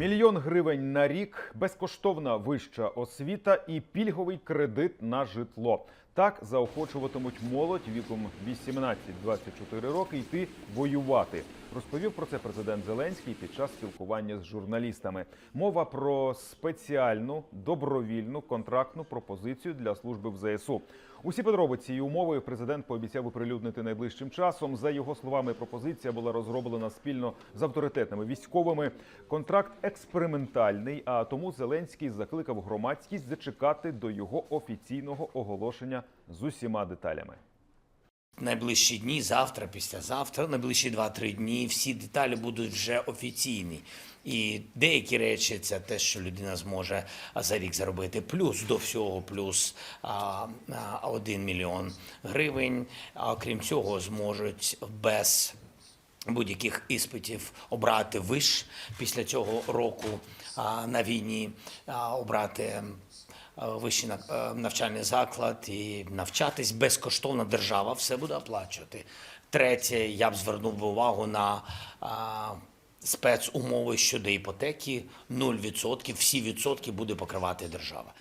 Мільйон гривень на рік, безкоштовна вища освіта і пільговий кредит на житло. Так заохочуватимуть молодь віком 18-24 роки йти воювати. Розповів про це президент Зеленський під час спілкування з журналістами. Мова про спеціальну добровільну контрактну пропозицію для служби в ЗСУ. Усі подробиці і умови президент пообіцяв оприлюднити найближчим часом. За його словами, пропозиція була розроблена спільно з авторитетними військовими. Контракт експериментальний. А тому Зеленський закликав громадськість зачекати до його офіційного оголошення з усіма деталями. Найближчі дні, завтра, післязавтра, найближчі 2-3 дні, всі деталі будуть вже офіційні. І деякі речі це те, що людина зможе за рік заробити. Плюс до всього, плюс а, а, 1 мільйон гривень. А крім цього, зможуть без будь-яких іспитів обрати виш після цього року а, на війні, а, обрати вищий на- е, навчальний заклад і навчатись безкоштовно держава все буде оплачувати. Третє, я б звернув увагу на спецумови щодо іпотеки 0%, всі відсотки буде покривати держава.